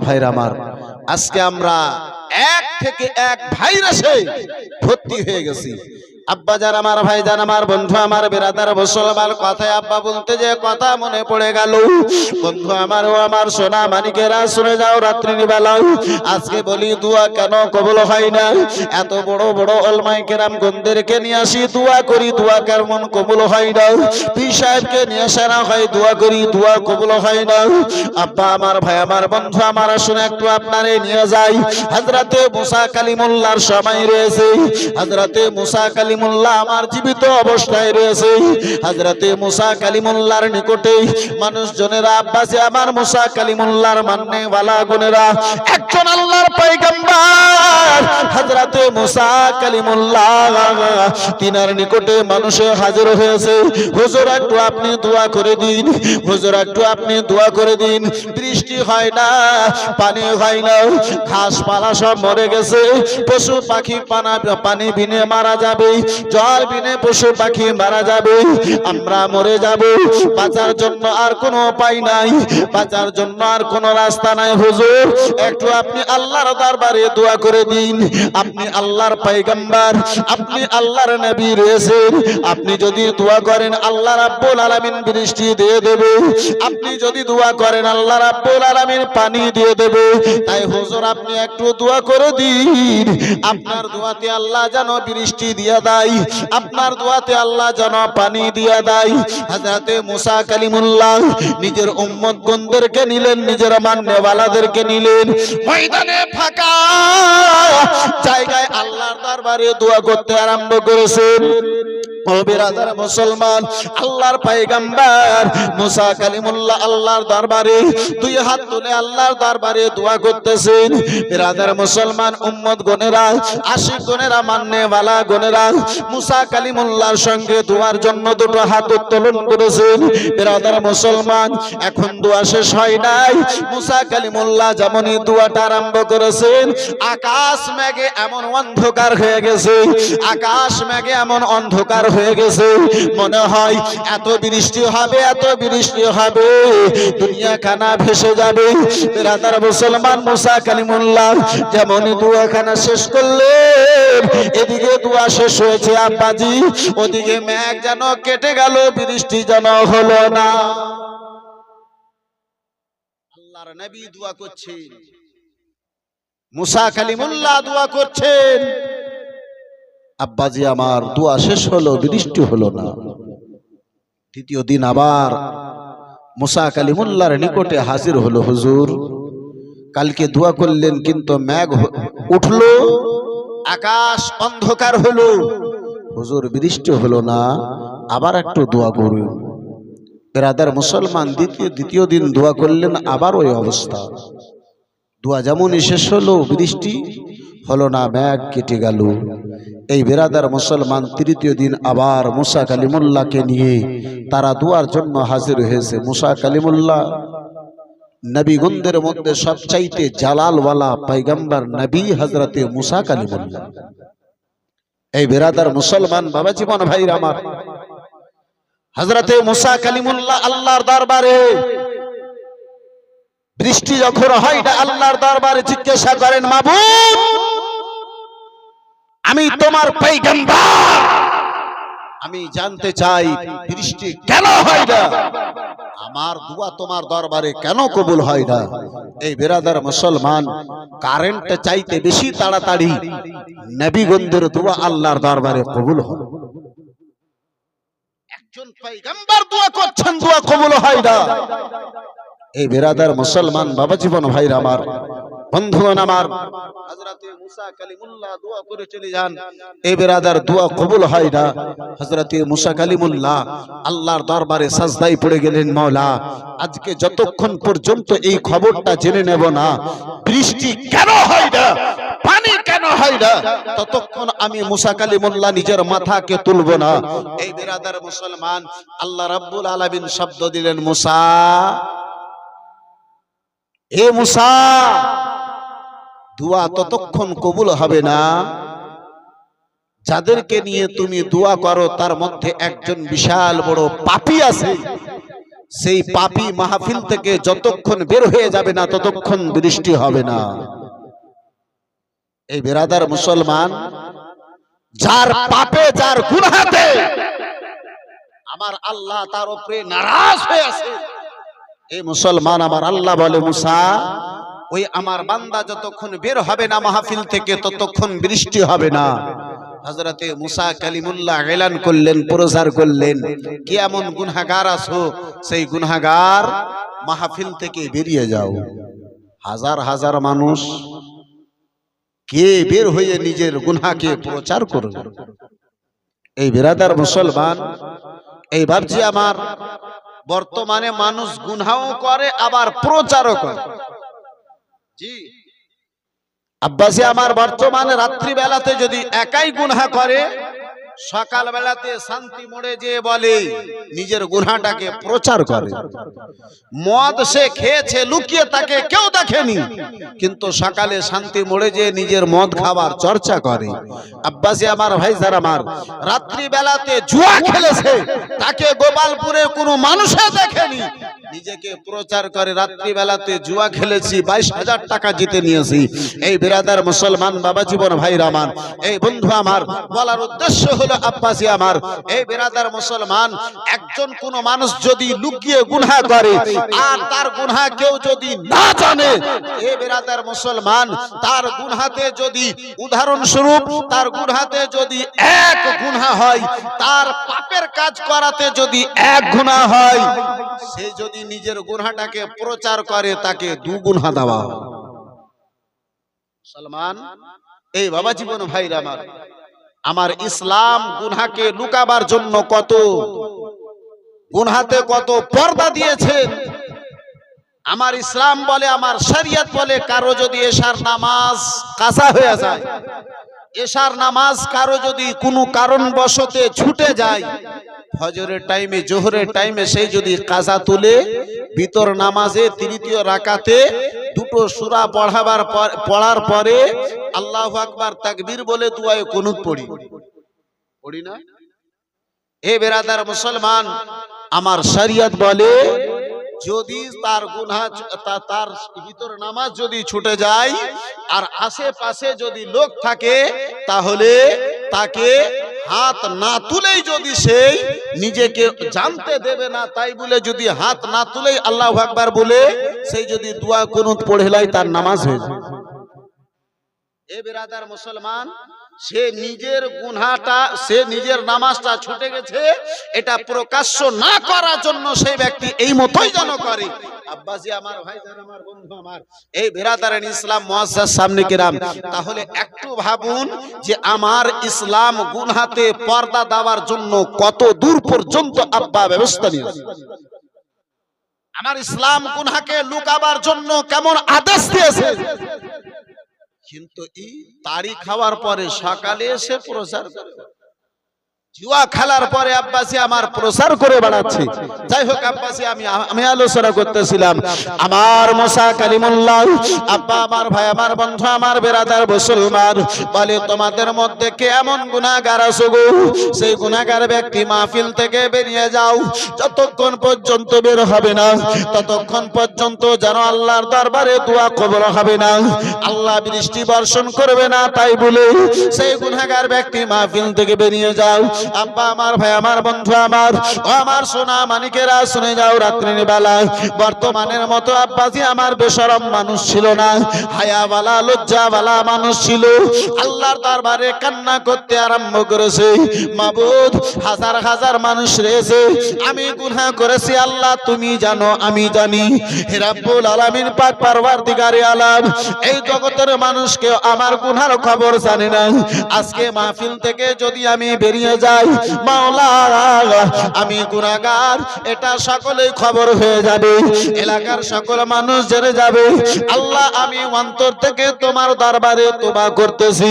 ভাইরা আমার আজকে আমরা এক থেকে এক ভাইরাসে ভর্তি হয়ে গেছি। আব্বা যার, আমার ভাই যার, আমার বন্ধু, আমার বেরাদার মুসলমান কথায় আব্বা বলতে যে কথা মনে পড়ে গেল। বন্ধু, আমার ও আমার সোনা মানিকেরা, শুনে যাও রাত্রি বেলায় আজকে বলি, দুয়া কেন কবল হয় না? এত বড় বড় অলমাই কেরাম গন্ধেরকে নিয়ে আসি, দোয়া করি, দোয়া কেমন কবল হয় না? পীর সাহেবকে নিয়ে আসা হয়, দোয়া করি, দোয়া কবল হয় না? আব্বা, আমার ভাই, আমার বন্ধু, আমার শুনে একটু আপনারে নিয়ে যাই। হাজরাতে মুসা কালিমুল্লাহর সময় রয়েছে। হাজরাতে মুসা কালিমুল্লাহ আমার জীবিত অবস্থায় রয়েছে। হাজরাতে মুসা কালিমুল্লাহর নিকটে মানুষজনেরা, আব্বাসে আমার মুসা কালিমুল্লাহর মান্নে ওয়ালা গুনেরা একজন আল্লাহর পয়গম্বর হাজরাতে মুসা কালিমুল্লাহ, তিনার নিকটে মানুষে হাজির হয়েছে। হুজুর, একটু আপনি দোয়া করে দিন। হুজুর, একটু আপনি দোয়া করে দিন। বৃষ্টি হয় না, পানি হয় না, ঘাসপালা সব মরে গেছে। পশু পাখি পানা পানি ভিনে মারা যাবে। জল বিনে পশু পাখি মারা যাবে। আমরা মরে যাব। বাঁচার জন্য আর কোনো উপায় নাই। বাঁচার জন্য আর কোনো রাস্তা নাই, হুজুর। একটু আপনি আল্লাহর দরবারে দোয়া করে দিন। আপনি আল্লাহর পয়গম্বর, আপনি আল্লাহর নবী রয়েছেন। আপনি যদি দোয়া করেন, আল্লাহ রাব্বুল আলামিন বৃষ্টি দিয়ে দেবে। আপনি যদি দোয়া করেন, আল্লাহ রাব্বুল আলামিন পানি দিয়ে দেবে। তাই হুজুর, আপনি একটু দোয়া করে দিন। আপনার দোয়াতে আল্লাহ যেন বৃষ্টি দিয়ে দেয়। আপনার দোয়াতে আল্লাহ যেন পানি দিয়ে দেয়। হাজরাতে মুসা কালিমুল্লাহ নিজের উম্মত গন্ধেরকে নিলেন, নিজের মান্যওয়ালাদেরকে নিলেন। ময়দানে ফাঁকা জায়গায় আল্লাহর দরবারে দোয়া করতে আরম্ভ করেছেন। মুসলমান, আল্লাহর পয়গম্বর মুসা কালিমুল্লাহ আল্লাহর দরবারে, দুই হাত তুলে আল্লাহর দরবারে দোয়া করতেছেন। বিরাদার মুসলমান, উম্মত গনেরা, আশিক গনেরা মাননে ওয়ালা গনেরা, মুসা কালিমুল্লাহর সঙ্গে দোয়ার জন্য দুটো হাত উত্তোলন করেছেন। বিরাদার মুসলমান, এখন দোয়া শেষ হয় নাই। মুসা কালিমুল্লাহ যেমনই দোয়াটা আরম্ভ করেছেন, আকাশ মেঘে এমন অন্ধকার হয়ে গেছে। আকাশ মেঘে এমন অন্ধকার হয়ে গেছে। মনে হয় এত বৃষ্টি হবে, এত বৃষ্টি হবে। দুনিয়া খানা ভেসে যাবে। রাতার মুসলমান মুসা কালিমুল্লাহ যেমনই দুয়াখানা শেষ করলে, এদিকে দুয়া শেষ হয়েছে আব্বাজি। ওদিকে মেঘ যেন কেটে গেল, বৃষ্টি যেন হলো না। নবী দোয়া করছেন। মুসা কালিমুল্লাহ দোয়া করছেন। আব্বাজি, আমার দোয়া শেষ হলো বৃষ্টি হলো না। দ্বিতীয় দিন আবার মুসা কালিমুল্লার নিকটে হাজির হলো হুজুর। কালকে দোয়া করলেন, কিন্তু হ- উঠল, আকাশ অন্ধকার হলো। হুজুর বৃষ্টি হলো না, আবার একটু দোয়া করুন। বেরাদার মুসলমান, দ্বিতীয় দ্বিতীয় দিন দোয়া করলেন, আবার ওই অবস্থা। দোয়া যেমনই শেষ হলো বৃষ্টি হলো না মেঘ কেটে গেল। এই বেরাদার মুসলমান তৃতীয় দিন আবার মুসা কালিমুল্লাহকে নিয়ে তারা দুয়ার জন্য হাজির হয়েছে। মুসা কালিমুল্লাহ নবীগণদের মধ্যে সবচাইতে জালালওয়ালা পৈগম্বর নবী হজরতে মুসা কালিমুল্লাহ। এই বেরাদার মুসলমান বাবা জীবন ভাইর আমার হজরতে মুসা কালিমুল্লাহ আল্লাহর দরবারে বৃষ্টি যখন হয় আল্লাহর দরবারে জিজ্ঞাসা করেন, মাবুদ আমি তোমার পৈগম্বর আমি জানতে চাই বৃষ্টি কেন হয় না? আমার দোয়া তোমার দরবারে কেন কবুল হয় না? এই বেরাদার মুসলমান কারেন্ট চাইতে বেশি তাড়াতাড়ি নবীগন্ধের দোয়া আল্লাহর দরবারে কবুল হয় একজন পৈগম্বর দোয়া করছেন দোয়া কবুল হয় না। এই বেরাদার মুসলমান বাবা জীবন ভাইর আমার বন্ধুগণ আমার, হযরতে মুসা কালিমুল্লাহ দোয়া করে চলে যান। এই বেরাদার দোয়া কবুল হয় না। হযরতে মুসা কালিমুল্লাহ আল্লাহর দরবারে সাজদায় পড়ে গেলেন, মাওলা। আজকে যতক্ষণ পর্যন্ত এই খবরটা জেনে নেব না, বৃষ্টি কেন হয় না, পানি কেন হয় না, ততক্ষণ আমি মুসা কালিমুল্লাহ নিজের মাথাকে তুলব না। এই বেরাদার মুসলমান, আল্লাহ রাব্বুল আলামিন শব্দ দিলেন, মুসা। হে মুসা, দোয়া ততক্ষণ কবুল হবে না। যাদেরকে নিয়ে তুমি দোয়া করো, তার মধ্যে একজন বিশাল বড় পাপী আছে। সেই পাপি মাহফিল থেকে যতক্ষণ বের হয়ে যাবে না, ততক্ষণ বৃষ্টি হবে না। এই বেরাদার মুসলমান, যার পাপে, যার গুনাহাতে আমার আল্লাহ তার উপরে নারাজ হয়ে আছে। এই মুসলমান, আমার আল্লাহ বলে, মুসা, ওই আমার বান্দা যতক্ষণ বের হবে না মাহফিল থেকে, ততক্ষণ বৃষ্টি হবে না। হজরতে মুসা কালিমুল্লাহ এলান করলেন, প্রচার করলেন, কি এমন গুনাগার আছো? সেই গুনাগার মাহফিল থেকে বেরিয়ে যাও। হাজার হাজার মানুষ কে বের হয়ে নিজের গুনহাকে প্রচার করবে? এই বিরাদার মুসলমান, এই ভাবছি আমার বর্তমানে মানুষ গুনহাও করে, আবার প্রচারও করে। জি। আব্বাসী, আমার বর্তমানে রাত্রিবেলাতে যদি একাই গুনহা করে সকাল বেলাতে শান্তি মোড়ে যে বলে, নিজের গুনহাটাকে প্রচার করে। মদ সে খেয়েছে, লুকিয়ে তাকে কেউ দেখেনি। কিন্তু সকালে শান্তি মোড়ে যে নিজের মদ খাবার চর্চা করে। আব্বাসি আমার ভাই স্যার আমার রাত্রি বেলাতে জুয়া খেলেছে, তাকে গোপালপুরে কোনো মানুষে দেখেনি। নিজেকে প্রচার করে। রাত্রি বেলাতে জুয়া খেলেছি, বাইশ হাজার টাকা জিতে নিয়েছি। এই বিরাদার মুসলমান বাবা জীবন ভাই রামান এই বন্ধু আমার, বলার উদ্দেশ্য হলো আব্বাসি আমার, এই বিরাদার মুসলমান, একজন কোন মানুষ যদি লুকিয়ে গুনহা করে, আর তার গুনহা কেউ যদি না জানে, এই বিরাদার মুসলমান, তার গুনহাতে যদি উদাহরণস্বরূপ, তার গুনহাতে যদি এক গুনহা হয়, তার পাপের কাজ করাতে যদি এক গুনাহ হয় সে যদি নিজের গুনহাটাকে প্রচার করে, তাকে দু গুনহা দেওয়া মুসলমান, এই বাবা জীবন ভাইরা আমার আমার ইসলাম গুনহাকে লুকাবার জন্য কত, গুনহাতে কত পর্দা দিয়েছেন। আমার ইসলাম বলে, আমার শরিয়ত বলে, কারও যদি এশার নামাজ কাঁচা হয়ে যায় এশার নামাজ কারও যদি কোনো কারণবশতে ছুটে যায়, ফজরের টাইমে, জোহরের টাইমে সেই যদি কাজা তুলে, ভিতর নামাজে তৃতীয় রাকাতে দুটো সুরা পড়াবার পড়ার পরে আল্লাহ আকবার তাকবীর বলে দুয়ায়ে কুনুত পড়ি। পড়ি না? এ বেরাদার মুসলমান, আমার শরিয়ত বলে যদি তার গুনাহ তা- তার ভিতর নামাজ যদি ছুটে যায় আর আশেপাশে যদি লোক থাকে, তাহলে তাকে হাত না তুলেই যদি সেই নিজেকে জানতে দেবে না, তাই বলে যদি হাত না তুলেই আল্লাহ আকবার বলে, সেই যদি দোয়া কুনুত পড়ে লাই তার নামাজ হয়ে যায়। এ বেরাদার মুসলমান সে নিজের গুনহাটা, সে নিজের নামাজটা ছুটে গেছে, এটা প্রকাশ্য না করার জন্য সেই ব্যক্তি এই মতোই যেন করে। আব্বাসি আমার ভাই আমার, বন্ধু আমার, এই বেরাদারেন ইসলাম মুআজ্জাজ সামনে কিরাম, তাহলে একটু ভাবুন যে আমার ইসলাম গুনহাতে পর্দা দেওয়ার জন্য কত দূর পর্যন্ত আব্বা ব্যবস্থা নিয়েছে। আমার ইসলাম গুনহাকে লুকাবার জন্য কেমন আদেশ দিয়েছে? কিন্তু এই তারি খাওয়ার পরে সকালে এসে প্রচার করে। জুয়া খেলার পরে আব্বাসি আমার প্রচার করে বেড়াচ্ছে। যাই হোক আব্বাসি, আমি আমি আলোচনা করতেছিলাম। আমার মশা কালিমুল্লাহ, আব্বা আমার ভাই, আমার বন্ধু, আমার বেরাদার মুসলমান, বলে তোমাদের মধ্যে কে এমন গুনাহগার আছো গো? সেই গুনাহগার ব্যক্তি মাহফিল থেকে বেরিয়ে যাও। যতক্ষণ পর্যন্ত বের হবে না, ততক্ষণ পর্যন্ত যেন আল্লাহর দরবারে দোয়া কবর হবে না। আল্লাহ বৃষ্টি বর্ষণ করবে না, তাই বলে সেই গুনাহগার ব্যক্তি মাহফিল থেকে বেরিয়ে যাও। আব্বা, আমার ভাই, আমার বন্ধু, আমার। ও আমার সোনা মানিকেরা, শুনে যাও রাত্রির বেলা। বর্তমানের মতো আব্বাজি আমার বেশরম মানুষ ছিল না। হায়াওয়ালা, লজ্জাওয়ালা মানুষ ছিল। আল্লাহর দরবারে কান্না করতে আরম্ভ করেছে। মাবুদ, হাজার হাজার মানুষ রয়েছে। আমি গুনাহ করেছি, আল্লাহ, তুমি জানো, আমি জানি। হে রাব্বুল আলামিন, পাক পারওয়ারদিগারে আলাম। এই জগতের মানুষকে আমার গুনার খবর জানে না। আজকে মাহফিল থেকে যদি আমি বেরিয়ে যাই মাওলা আমি গুনাহগার, এটা সকলেই খবর হয়ে যাবে। এলাকার সকল মানুষ জেনে যাবে, আল্লাহ আমি অন্তর থেকে তোমার দরবারে তোবা করতেছি।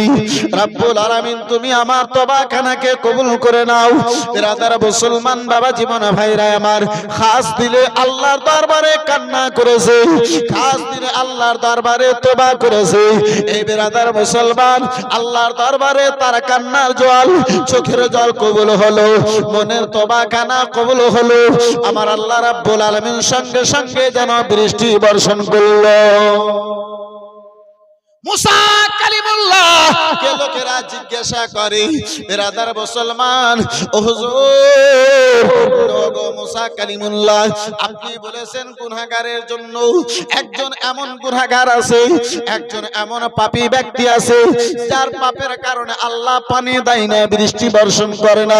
রাব্বুল আলামিন, তুমি আমার তোবা খানাকে কবুল করে নাও। বিরাদার মুসলমান বাবা, জীবন ভাইরা আমার, খাস দিলে আল্লাহর দরবারে কান্না করেছে, খাস দিলে আল্লাহর দরবারে তোবা করেছে। এই বিরাদার মুসলমান, আল্লাহর দরবারে তার কান্নার জল চোখের জল কবুল হলো, মনের তবা কানা কবুল হলো। আমার আল্লাহ রাব্বুল আলামিন সঙ্গে সঙ্গে যেন বৃষ্টি বর্ষণ করল। লোকেরা জিজ্ঞাসা করে মুসলমান? আপনি বলেছেন জন্য একজন এমন আছে, একজন এমন ব্যক্তি আছে, যার পাপের কারণে আল্লাহ পানি দেয় না, বৃষ্টি বর্ষণ করে না।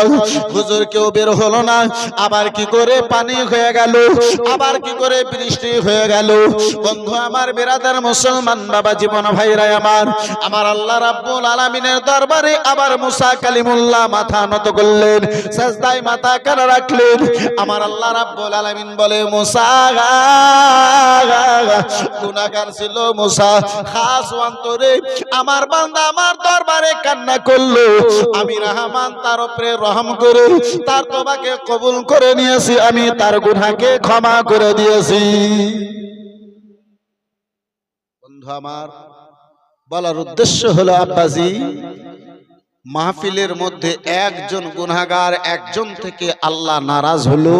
হুজুর, কেউ বের হলো না, আবার কি করে পানি হয়ে গেল, আবার কি করে বৃষ্টি হয়ে গেল? বন্ধু, আমার বেরাদার মুসলমান বাবা জীবন ভাইরা আমার আমার আল্লাহ রাব্বুল আলামিনের দরবারে আবার মুসা কালিমুল্লাহ মাথা নত করলেন, সাজদায় মাথা কারা রাখলেন। আমার আল্লাহ রাব্বুল আলামিন বলে, মুসা গুনাহগার ছিল মুসা, খাস অন্তরে আমার বান্দা আমার দরবারে কান্না করল। আমি রহমান তার উপরে রহম করে, তার তোমাকে কবুল করে নিয়েছি। আমি তার গুনাহকে ক্ষমা করে দিয়েছি। বন্ধু আমার বলার উদ্দেশ্য হলো, আব্বাজি, মাহফিলের মধ্যে একজন গুনাহগার একজন থেকে আল্লাহ নারাজ হলো।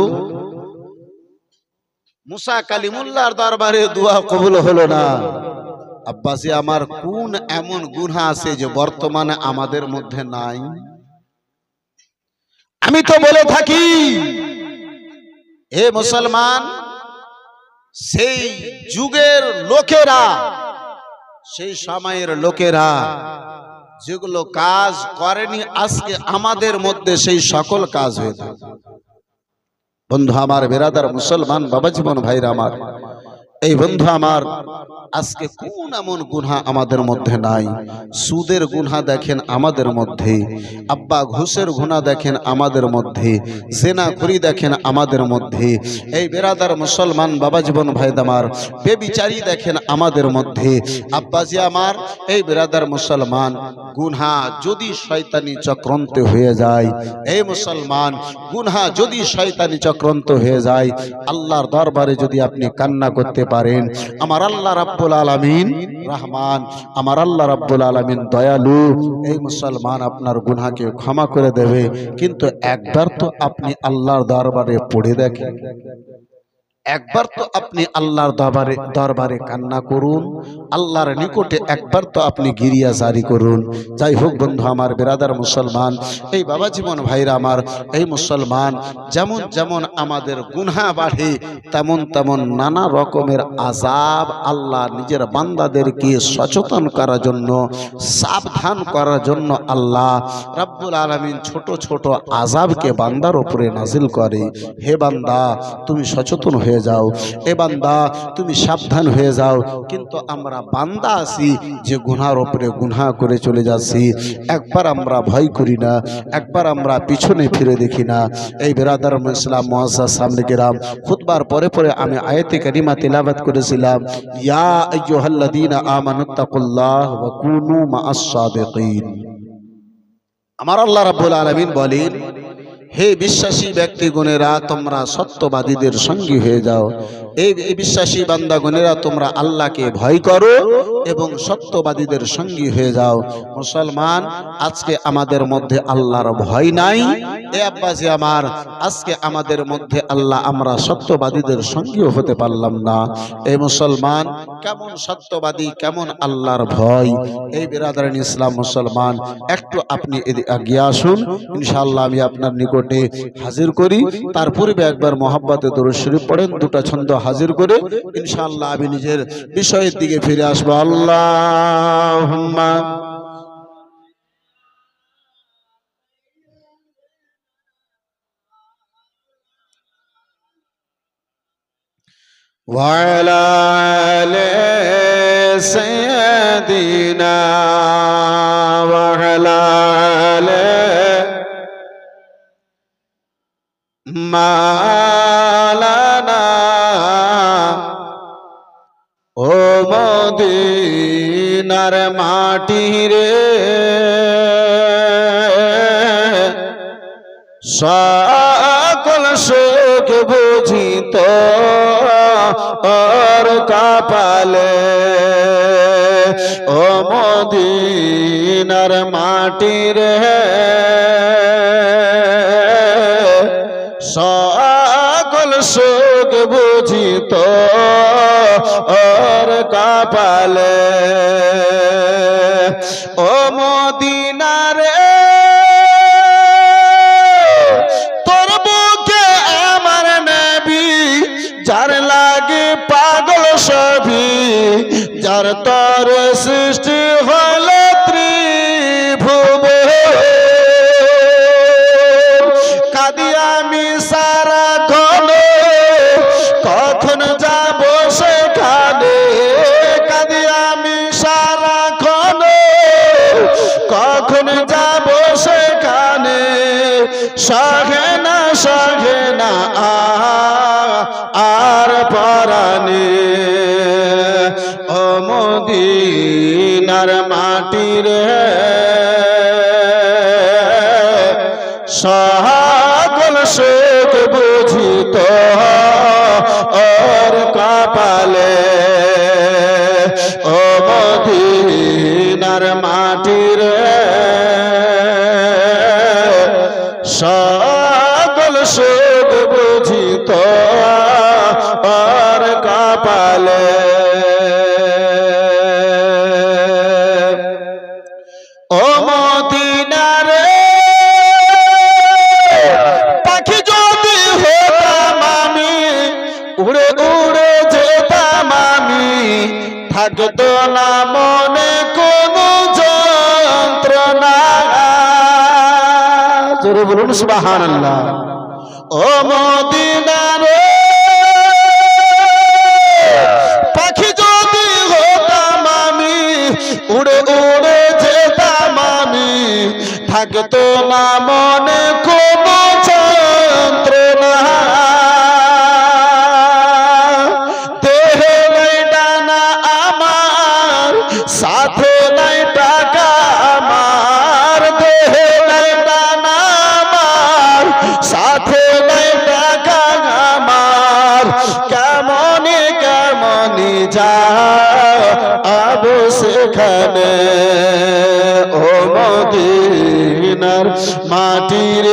মুসা কালিমুল্লাহর দরবারে দোয়া কবুল হলো না। আব্বাসি আমার কোন এমন গুনাহ আছে যে বর্তমানে আমাদের মধ্যে নাই? আমি তো বলে থাকি, হে মুসলমান, সেই যুগের লোকেরা সেই সময়ের লোকেরা যেগুলো কাজ করেনি, আজকে আমাদের মধ্যে সেই সকল কাজ হয়ে থাকে। বন্ধু, আমার বেরাদার মুসলমান বাবা জীবন ভাইরা আমার এই বন্ধু আমার, আজকে কোন এমন গুনহা আমাদের মধ্যে নাই। সুদের গুনহা দেখেন আমাদের মধ্যে আব্বা ঘুষের গুণা দেখেন আমাদের মধ্যে জেনা করি দেখেন আমাদের মধ্যে, এই বেরাদার মুসলমান বাবা জীবন ভাইদামার বেবিচারি দেখেন আমাদের মধ্যে। আব্বা আব্বাজি আমার, এই বেরাদার মুসলমান, গুনহা যদি শয়তানি চক্রান্ত হয়ে যায়, এই মুসলমান, গুনহা যদি শয়তানি চক্রান্ত হয়ে যায়, আল্লাহর দরবারে যদি আপনি কান্না করতে পারেন আমার আল্লাহ রাব্বুল আলামিন রহমান, আমার আল্লাহ রাব্বুল আলামিন দয়ালু। এই মুসলমান আপনার গুনাকে ক্ষমা করে দেবে। কিন্তু একবার তো আপনি আল্লাহর দরবারে পড়ে দেখেন। একবার তো আপনি আল্লাহর দরবারে দরবারে কান্না করুন, আল্লাহর নিকটে একবার তো আপনি গিরিয়া জারি করুন। যাই হোক বন্ধু, আমার বেরাদার মুসলমান, এই বাবা জীবন ভাইরা আমার, এই মুসলমান, যেমন যেমন আমাদের গুনহা বাড়ে, তেমন তেমন নানা রকমের আজাব আল্লাহ নিজের বান্দাদেরকে সচেতন করার জন্য, সাবধান করার জন্য আল্লাহ রাব্বুল আলামিন ছোট ছোট আজাবকে বান্দার উপরে নাজিল করে। হে বান্দা, তুমি সচেতন হয়ে যাও। এ বান্দা, তুমি সাবধান হয়ে যাও। কিন্তু আমরা বান্দা আছি যে গুনহার উপরে গুনহা করে চলে যাচ্ছি। একবার আমরা ভয় করি না, একবার আমরা পিছনে ফিরে দেখি না। এই বেরাদার ইসলাম মহাজা সামনে গেলাম। খুতবার পরে পরে আমি আয়াতে কারিমা তিলাবাত করেছিলাম। ইয়া আইয়ুহাল্লাযীনা আমানুত্তাকুল্লাহ আমার আল্লাহ রাব্বুল আলামিন বলেন হে বিশ্বাসী ব্যক্তিগণেরা তোমরা সত্যবাদীদের সঙ্গী হয়ে যাও। এই বিশ্বাসী বান্দাগণেরা তোমরা আল্লাহকে ভয় করো এবং সত্যবাদীদের সঙ্গী হয়ে যাও। মুসলমান, আজকে আমাদের মধ্যে আল্লাহর ভয় নাই। এ আব্বাজি আমার, আজকে আমাদের মধ্যে আল্লাহ আমরা সত্যবাদীদের সঙ্গীও হতে পারলাম না। মুসলমান, কেমন সত্যবাদী, কেমন আল্লাহর ভয়। এই ইসলাম মুসলমান, একটু আপনি এগিয়ে আসুন। ইনশাআল্লাহ আমি আপনার নিকটে হাজির করি। তার পূর্বে একবার মোহাব্বতে শরীফ পড়েন, দুটা ছন্দ হাজির করে ইনশাআল্লাহ আমি নিজের বিষয়ের দিকে ফিরে আসবো আল্লাহ وعلى آل سيدنا وعلى آل মালানা মদিনার মাটি রে। সকল সুখ বুঝিত আর কাপালে। ও মদিনার মাটি রে। কপালে है বলুন সুবাহান আল্লাহ ও মদিনারে মাটির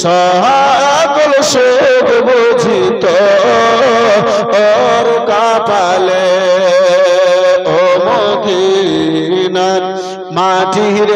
সকল শোক বুঝিত কাপালে ও মদিনার মাটির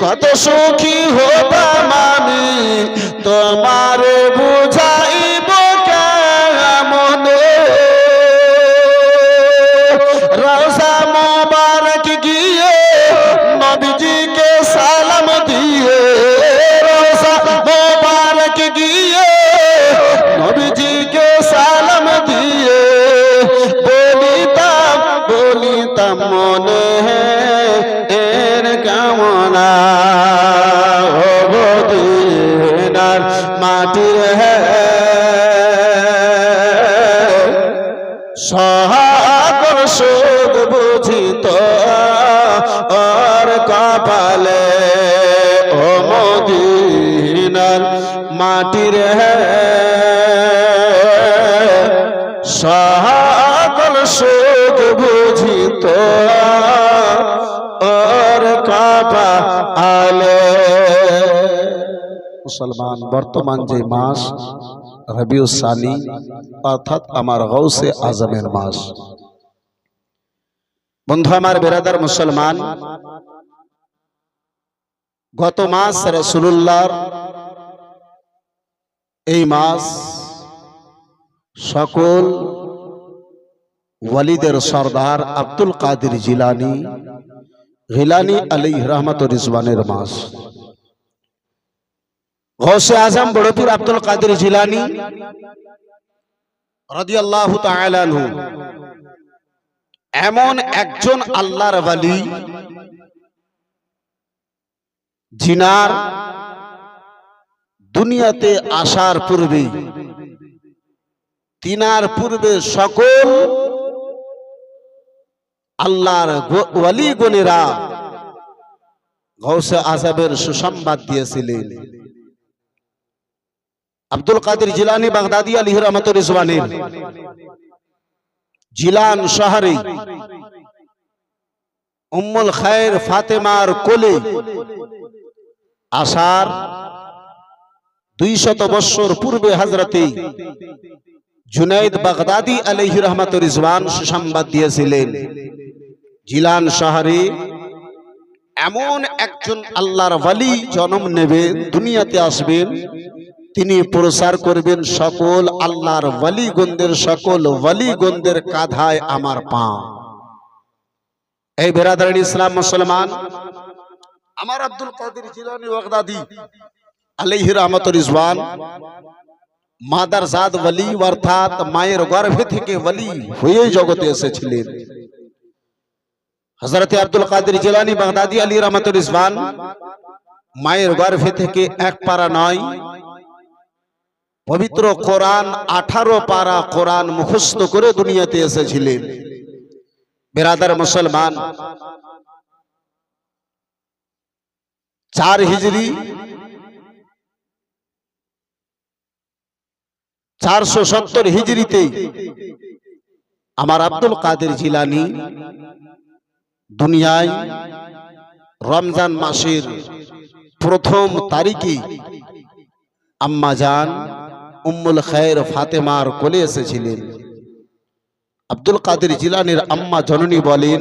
কত সুখী হতাম আমি তোমার মদিনার মাটির হল শোক বুঝিত মুসলমান, বর্তমান যে মাস, রবিউ সানি, অর্থাৎ আমার গৌসে আজমের মাস। বন্ধু আমার, বেরাদার মুসলমান, গত মাস রসুল্লাহ এই মাস সকল ওয়ালিদের সর্দার আব্দুল কাদের জিলানি, গিলানি আলী রহমত রিজবানের মাস। গৌসে আজম বড়পুর আব্দুল কাদের জিলানি রদিয়াল্লাহু তাআলাহু এমন একজন আল্লাহর ওয়ালি, জিনার দুনিয়াতে আসার পূর্বে, তিনার পূর্বে সকল আল্লাহর গো- ওয়ালি গণেরা গৌসে আজাবের সুসংবাদ দিয়েছিলেন। আব্দুল কাদের জিলানি বাগদাদি আলী রহমতুল ইসবানের জিলান শহরে উম্মুল খায়ের ফাতেমার কোলে আসার দুই শত বৎসর পূর্বে হাজরতে জুনাইদ বাগদাদি আলহি রহমতুল ইসবান সুসংবাদ দিয়েছিলেন। জিলান শহরে এমন একজন আল্লাহর ওয়ালি জন্ম নেবেন দুনিয়াতে আসবেন, তিনি প্রচার করবেন সকল আল্লাহর ওয়ালি ওয়ালিগণদের, সকল ওয়ালি ওয়ালিগণদের কাঁধায় আমার পা। এই বেরাদার ইসলাম মুসলমান, আমার আব্দুল কাদের জিলানি বাগদাদি আলাইহি রহমতুল রিজওয়ান মাদার জাদ ওয়ালি অর্থাৎ মায়ের গর্ভে থেকে ওয়ালি হয়ে জগতে এসেছিলেন। হযরতে আব্দুল কাদের জিলানি বাগদাদি আলী রহমতুল রিজওয়ান, মায়ের গর্ভে থেকে এক পারা নয়, পবিত্র কোরআন আঠারো পারা কোরআন মুখস্থ করে দুনিয়াতে এসেছিলেন। বেরাদার মুসলমান, চার হিজরি চারশো সত্তর হিজড়িতে আমার আব্দুল কাদের জিলানি দুনিয়ায় রমজান মাসের প্রথম তারিখে আম্মা জান উম্মুল খায়ের ফাতেমার কোলে এসেছিলেন। আব্দুল কাদের জিলানির আম্মা জননী বলেন,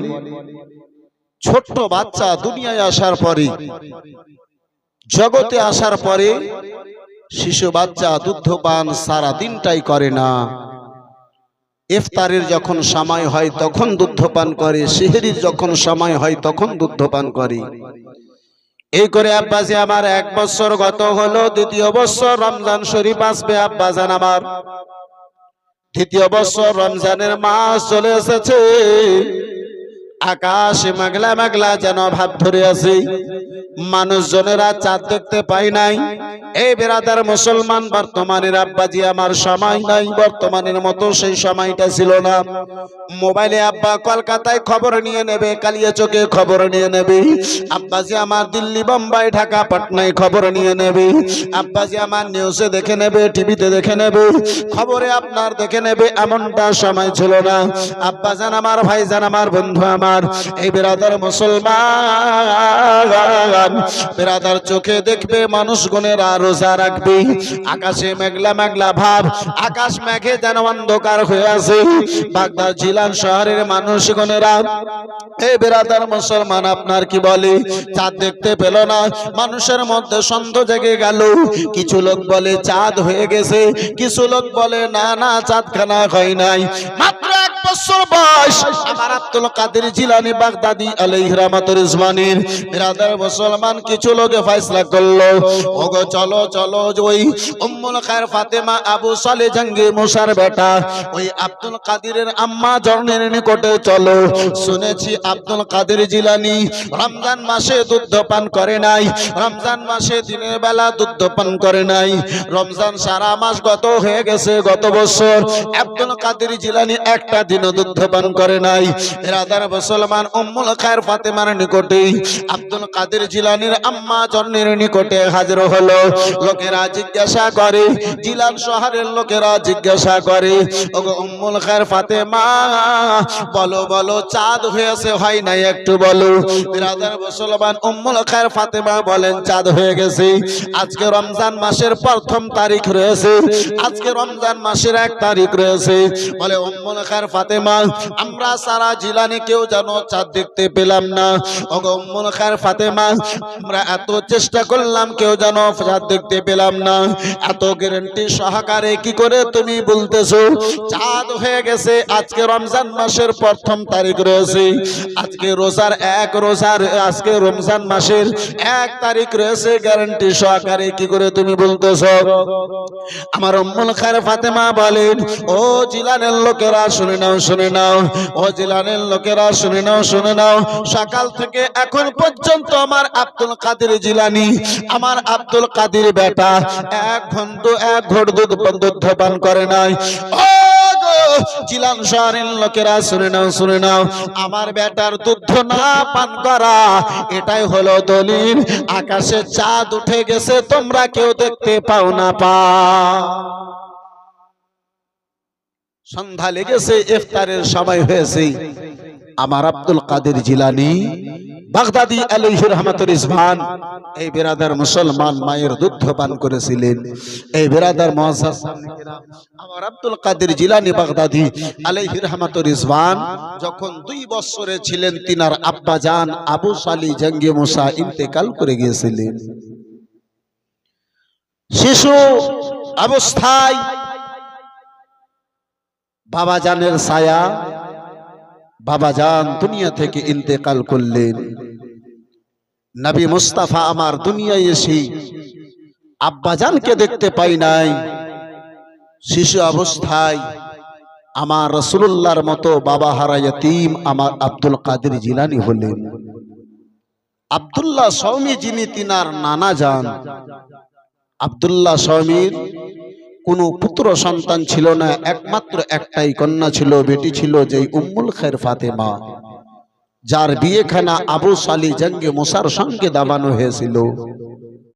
ছোট্ট বাচ্চা দুনিয়ায় আসার পরে, জগতে আসার পরে শিশু বাচ্চা দুগ্ধপান সারা দিনটাই করে না। ইফতারের যখন সময় হয় তখন দুগ্ধপান করে, সেহেরির যখন সময় হয় তখন দুগ্ধপান করে। এই করে আব্বাসে আমার এক বছর গত হলো, দ্বিতীয় বছর রমজান শরীফ আসবে আব্বাজান আমার। দ্বিতীয় বছর রমজানের মাস চলে এসেছে। আকাশ মেঘলা মেঘলা যেন ভাব ধরে আছে। মানুষজনেরা চাঁদ দেখতে পাই নাই। এই বেরাদার মুসলমান বর্তমানের আব্বাজি আমার সময় নাই, বর্তমানের মতো সেই সময়টা ছিল না। মোবাইলে আব্বা কলকাতায় খবর নিয়ে নেবে, কালিয়া চোখে খবর নিয়ে নেবে। আব্বাজি আমার দিল্লি, বোম্বাই, ঢাকা, পাটনায় খবর নিয়ে নেবে। আব্বাজি আমার নিউজে দেখে নেবে, টিভিতে দেখে নেবে। খবরে আপনার দেখে নেবে, এমনটা সময় ছিল না। আব্বাজান আমার ভাইজান আমার, বন্ধু আমার এই বেরাদার মুসলমান। বেরাদার চোখে দেখবে মানুষ গণের রোজা রাখবে। আকাশে মেঘলা মেঘলা ভাব, আকাশ মেঘে যেন অন্ধকার হয়ে আছে। বাগদাদ জিলান শহরের মানুষ গণেরা, এই বেরাদার মুসলমান আপনার কি বলে? চাঁদ দেখতে পেল না, মানুষের মধ্যে সন্দেহ জেগে গেল। কিছু লোক বলে, চাঁদ হয়ে গেছে। কিছু লোক বলে, না না চাঁদ খানা হয় নাই। মাত্র বছর বয়স। আমার আব্দুল কাদের জিলানি বাগদাদি বিরাদার মুসলমান কিছু লোকে করল। ওগো, চলো চলো, ওই উম্মুল আবু জঙ্গে মুসার বেটা, ওই আব্দুল আম্মা নিকটে চলো। শুনেছি আব্দুল কাদের জিলানি রমজান মাসে দুধ পান করে নাই, রমজান মাসে দিনের বেলা দুধ পান করে নাই। রমজান সারা মাস গত হয়ে গেছে গত বছর। আব্দুল কাদের জিলানি একটা দিনও দুধ পান করে নাই। রাদার মুসলমান উম্মুল খায়ের ফাতেমার নিকটে, আব্দুল কাদের জিলানির আম্মা জন্নের নিকটে হাজির হলো। লোকেরা জিজ্ঞাসা করে, জিলান শহরের লোকেরা জিজ্ঞাসা করে, ওগো উম্মুল খায়ের ফাতেমা, বলো বলো, চাঁদ হয়েছে, হয় নাই একটু বলো? বিরাদার মুসলমান উম্মুল খায়ের ফাতেমা বলেন, চাঁদ হয়ে গেছে। আজকে রমজান মাসের প্রথম তারিখ রয়েছে। আজকে রমজান মাসের এক তারিখ রয়েছে। বলে উম্মুল খায়ের ফাতেমা, আমরা সারা জিলানি কেউ যেন চাঁদ দেখতে পেলাম না। ওগো উম্মুল খায়ের ফাতেমা, আমরা এত চেষ্টা করলাম কেউ যেন চাঁদ দেখতে পেলাম না। এত গ্যারান্টি সহকারে কি করে তুমি বলতেছো? চাঁদ হয়ে গেছে, আজকে রমজান মাসের প্রথম তারিখ রয়েছে। আজকে রোজার এক রোজার, আজকে রমজান মাসের এক তারিখ রয়েছে গ্যারান্টি সহকারে কি করে তুমি বলতেছো? আমার উম্মুল খায়ের ফাতেমা বলেন, ও জিলানের লোকেরা, শুনে না নাও, শুনে নাও। ও জিলানের লোকেরা, শুনে নাও শুনে নাও। সকাল থেকে এখন পর্যন্ত আমার আব্দুল কাদের জিলানি, আমার আব্দুল কাদের বেটা, এক ঘণ্টা, এক ঘট দুধ দুধ পান করে নাই। জিলান শহরের লোকেরা, শুনে নাও শুনে নাও। আমার বেটার দুধ না পান করা, এটাই হলো দলিল। আকাশে চাঁদ উঠে গেছে, তোমরা কেউ দেখতে পাও না, পা। সন্ধ্যা লেগেছে, ইফতারের সময় হয়েছে। আমার আব্দুল কাদের জিলানি, বাগদাদি আলাইহি রহমাতুল ইসমান এই বেরাদার মুসলমান মায়ের দুধ পান করেছিলেন। এই বেরাদার আমার আব্দুল কাদের জিলানি, বাগদাদি আলাইহি রহমাতুল ইসমান যখন দুই বছরে ছিলেন, তিনার আব্বা জান আবু সালি জঙ্গে মুসা ইন্তেকাল করে গিয়েছিলেন। শিশু অবস্থায় বাবা জানের ছায়া। বাবা জান দুনিয়া থেকে ইন্তেকাল করলেন। নবী মুস্তাফা আমার দুনিয়ায় এসে আব্বা জানকে দেখতে পাই নাই। শিশু অবস্থায় আমার রসুল্লাহর মতো বাবা হারা ইয়তীম আমার আব্দুল কাদের জিলানি হলেন। আব্দুল্লাহ সৌমি যিনি তিনার নানা যান আব্দুল্লাহ সৌমির কোনো পুত্র সন্তান ছিল না, একমাত্র একটাই কন্যা ছিল, বেটি ছিল যেই উম্মুল খের ফাতেমা। যার বিয়েখানা আবু সালি জঙ্গে মুসার সঙ্গে দাবানো হয়েছিল।